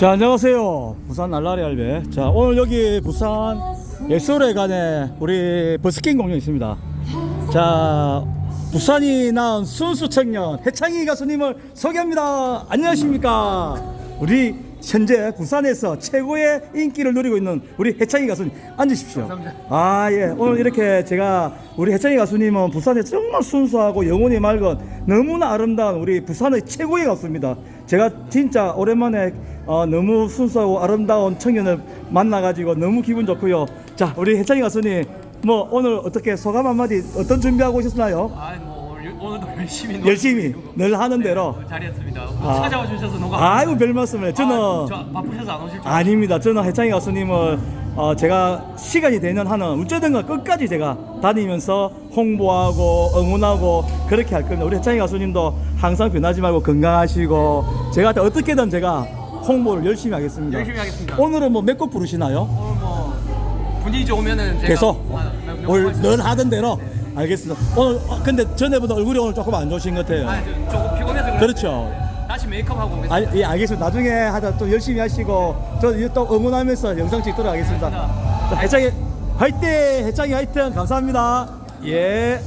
자 안녕하세요. 부산 날라리 할배 자 오늘 여기 부산 예술회관에 우리 버스킹 공연 있습니다. 자 부산이 낳은 순수 청년 해창희 가수님을 소개합니다. 안녕하십니까? 우리 현재 부산에서 최고의 인기를 누리고 있는 우리 해창희 가수님 앉으십시오. 아 예. 오늘 이렇게 제가 우리 해창희 가수님은 부산에 정말 순수하고 영혼이 맑은 너무나 아름다운 우리 부산의 최고의 가수입니다. 제가 진짜 오랜만에 어, 너무 순수하고 아름다운 청년을 만나가지고 너무 기분 좋고요. 자, 우리 해창이 가수님, 뭐 오늘 어떻게 소감 한마디 어떤 준비하고 오셨나요? 아, 뭐 오늘, 오늘도 열심히 열심히 늘 하는 대로. 네, 잘했습니다. 아. 찾아와 주셔서 너무 아이고 별 말씀을. 저는 아, 저 바쁘셔서 안 오실 줄 아닙니다. 저는 해창이 가수님을 어, 제가 시간이 되는 한은 어쩌든가 끝까지 제가 다니면서 홍보하고 응원하고 그렇게 할 겁니다. 우리 해창이 가수님도 항상 변하지 말고 건강하시고 제가 어떻게든 제가 홍보를 열심히 하겠습니다. 열심히 하겠습니다. 오늘은 뭐 몇 곡 부르시나요? 오늘 뭐 분위기 좋으면은 제가 계속 아, 몇- 몇 오늘 번늘 하던 대로 알겠습니다. 오늘 어, 근데 전에보다 얼굴이 오늘 조금 안 좋으신 것 같아요. 아, 저, 조금 피곤해서 그렇죠. 다시 메이크업 하고 오겠습니다. 아, 예, 알겠습니다. 나중에 하다 또 열심히 하시고 저또 응원하면서 영상 찍도록 하겠습니다. 자, 해창이 화이팅! 해창이 화이팅! 감사합니다. 예.